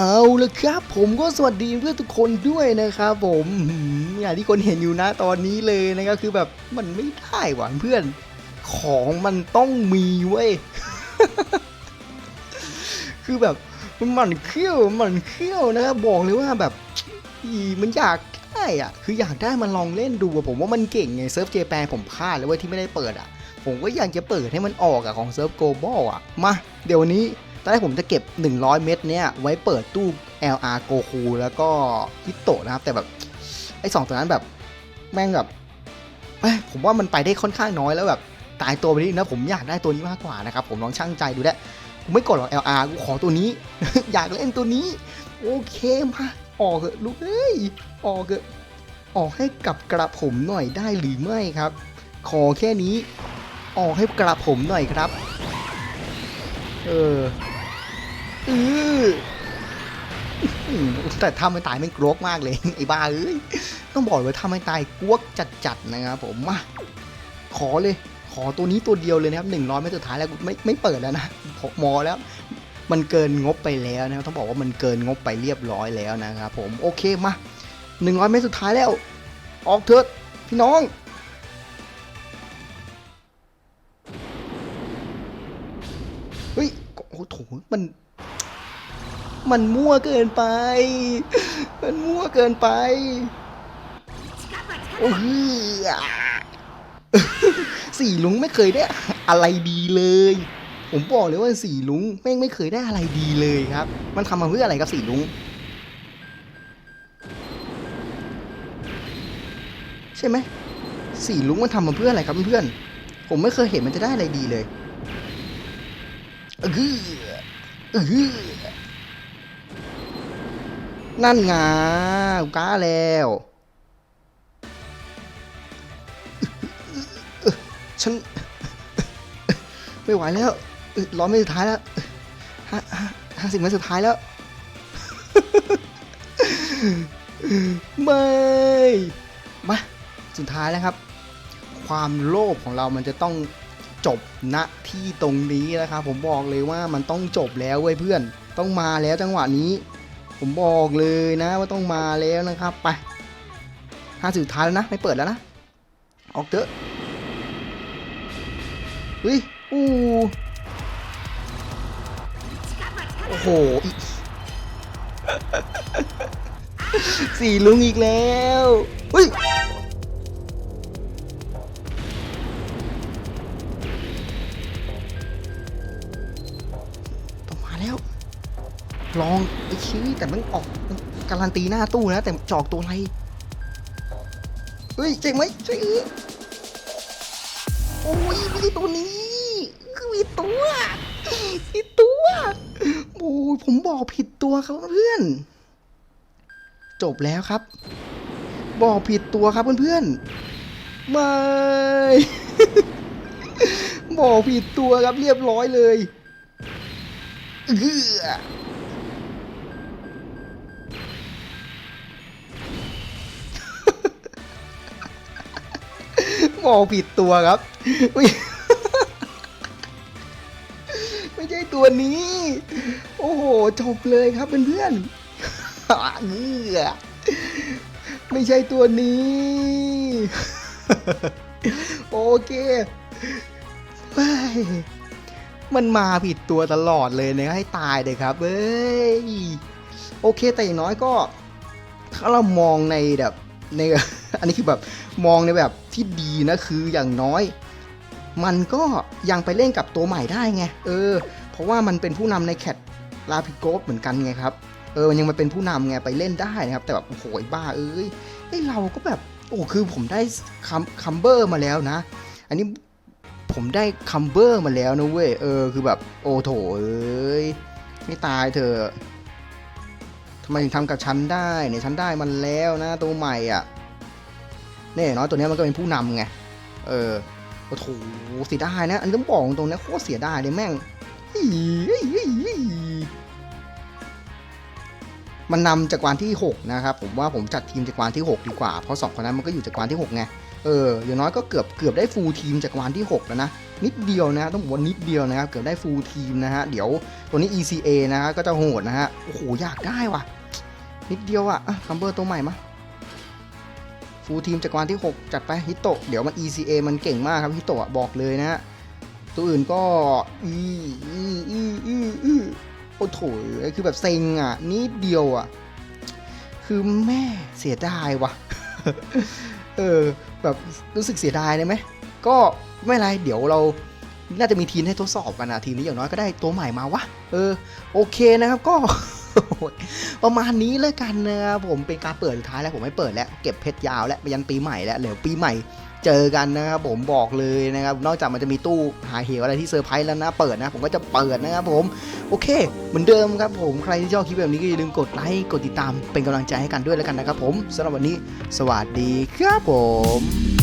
เอาละครับผมก็สวัสดีเพื่อนทุกคนด้วยนะครับผมอย่างที่คนเห็นอยู่นะตอนนี้เลยนะครับคือแบบมันไม่ได้หว่ะเพื่อน ของมันต้องมีเว้ย คือแบบมันเขี้ยวมันเขี้ยวนะครับบอกเลยว่าแบบอีมันอยากได้อะคืออยากได้มันลองเล่นดูอะผมว่ามันเก่งไงเซิร์ฟเจแปนผมพลาดเลยว้ยที่ไม่ได้เปิดอะผมก็อยากจะเปิดให้มันออกอะของเซิร์ฟโกลบอลอะมา เดี๋ยววันนี้ ตอนแรกผมจะเก็บ 100 เม็ดเนี้ยไว้เปิดตู้ LR โกคูแล้วก็ฮิตโตะนะครับ แต่แบบ ไอ้สองตัวนั้นแบบ แม่งแบบผมว่ามันไปได้ค่อนข้างน้อยแล้วแบบ ตายตัวไปนิดนะผมอยากได้ตัวนี้มากกว่านะครับ ผมลองช่างใจดูได้กูไม่กดหรอก LR กูขอตัวนี้ อยากเล่นตัวนี้ โอเคมาออกเถอะลูกเอ้ยออกเถอะออกให้กับกระผมหน่อยได้หรือไม่ครับ ขอแค่นี้ ออกให้กระผมหน่อยครับ เออเออแต่ถ้าไม่ตายไม่กรวกมากเลยไอ้บ้าเอ้ยต้องบอกเลยถ้าไม่ตายกวกจัดๆนะครับผมมาขอเลย ขอตัวนี้ตัวเดียวเลยนะครับหนึ่งร้อยไม่สุดท้ายแล้วไม่ไม่เปิดแล้วนะผมมอแล้ว มันเกินงบไปแล้วนะครับต้องบอกว่ามันเกินงบไปเรียบร้อยแล้วนะครับผมโอเคมาหนึ่งร้อยเมตรสุดท้ายแล้ว ออกเถอะพี่น้อง โถมัน มันมั่วเกินไป มันมั่วเกินไปโอ้ยสี่ลุงไม่เคยได้อะไรดีเลย ผมบอกเลยว่าสี่ลุงแม่งไม่เคยได้อะไรดีเลยครับ มันทำมาเพื่ออะไรครับสี่ลุง ใช่ไหมสี่ลุงมันทำมาเพื่ออะไรครับเพื่อน ผมไม่เคยเห็นมันจะได้อะไรดีเลย เออเออนั่นไงกูกล้าแล้วฉันไม่ไหวแล้วร้อยไม่สุดท้ายแล้วห้าห้าสิบไม่สุดท้ายแล้ว ไม่ มา สุดท้ายแล้วครับ ความโลภของเรามันจะต้อง จบณที่ตรงนี้นะครับผมบอกเลยว่ามันต้องจบแล้วเว้ยเพื่อน ต้องมาแล้วจังหวะนี้ ผมบอกเลยนะว่าต้องมาแล้วนะครับไปห้าสุดท้ายแล้วนะไม่เปิดแล้วนะ ออกเถอะเฮ้ยอู้โอ้โหอีสี่ลุงอีกแล้วเฮ้ย ลองไอ้ชี้แต่มันออกการันตีหน้าตู้นะ แต่จอกตัวอะไรเฮ้ยเจ๋งไหมใช่เออโอ้ยมีตัวนี้คือมีตัวมีตัวโอ้ยผมบอกผิดตัวครับเพื่อน จบแล้วครับ บอกผิดตัวครับเพื่อนๆไม่บอกผิดตัวครับเรียบร้อยเลยเออ บอกผิดตัวครับ ไม่ไม่ใช่ตัวนี้ โอ้โห จบเลยครับเพื่อนๆเงือไม่ใช่ตัวนี้ โอเคเฮ้ยมันมาผิดตัวตลอดเลยนะให้ตายเลยครับเอ้ย โอเคแต่อย่างน้อยก็ ถ้าเรามองในแบบใน อันนี้คือแบบมองในแบบที่ดีนะคืออย่างน้อย มันก็ยังไปเล่นกับตัวใหม่ได้ไงเออ เพราะว่ามันเป็นผู้นำในแคทลาพิโกเหมือนกันไงครับเออมันยังมาเป็นผู้นำไงไปเล่นได้นะครับ แต่แบบโอ้โหบ้าเอ้ยไอ้เราก็แบบโอ้คือผมได้คัมคัมเบอร์มาแล้วนะ อันนี้ผมได้คัมเบอร์มาแล้วนะเว้ยเออคือแบบโอ้โถเอ้ยไม่ตายเถอะทำไมถึงทำกับฉันได้เนี่ยฉันได้มันแล้วนะตัวใหม่อะ เนี่ยน้อยตัวนี้มันก็เป็นผู้นำไง เออ โอ้โหเสียดายนะ อันนี้ต้องบอกตรงนะโคตรเสียดายเลยแม่งมันนำจากวานที่ 6 นะครับ ผมว่าผมจัดทีมจากวานที่ 6 ดีกว่า เพราะสองคนนั้นมันก็อยู่จากวานที่ 6 ไง เออ อย่างน้อยก็เกือบเกือบได้ฟูลทีมจากวานที่ 6 แล้วนะ นิดเดียวนะ ต้องบอกว่านิดเดียวนะครับ เกือบได้ฟูลทีมนะฮะ เดี๋ยวตัวนี้ ECA นะฮะก็จะโหดนะฮะ โอ้โห อยากได้ว่ะ นิดเดียวอะ่ะคัมเบอร์ตัวใหม่มา ฟูลทีมจักรวาลที่ 6 จัดไปฮิโตะเดี๋ยวมัน ECA มันเก่งมากครับฮิโตะบอกเลยนะฮะตัวอื่นก็อีอีอีอีอีโอ้โถคือแบบเซ็งอะนิดเดียวอะ คือแม่เสียดายว่ะเออแบบรู้สึกเสียดายเลยไหมก็ไม่ไรเดี๋ยวเราน่าจะมีทีมให้ทดสอบกันนะทีมนี้อย่างน้อยก็ได้ตัวใหม่มาวะเออโอเคนะครับก็ ประมาณนี้เลยกันนะครับผมเป็นการเปิดสุดท้ายแล้วผมไม่เปิดแล้วเก็บเพชรยาวแล้วไปยันปีใหม่แล้วเดี๋ยวปีใหม่เจอกันนะครับผมบอกเลยนะครับนอกจากมันจะมีตู้หาเหวอะไรที่เซอร์ไพรส์แล้วนะเปิดนะผมก็จะเปิดนะครับผมโอเค เหมือนเดิมครับผมใครที่ชอบคลิปแบบนี้ก็อย่าลืมกดไลค์กดติดตามเป็นกำลังใจให้กันด้วยแล้วกันนะครับผมสำหรับวันนี้ สวัสดีครับผม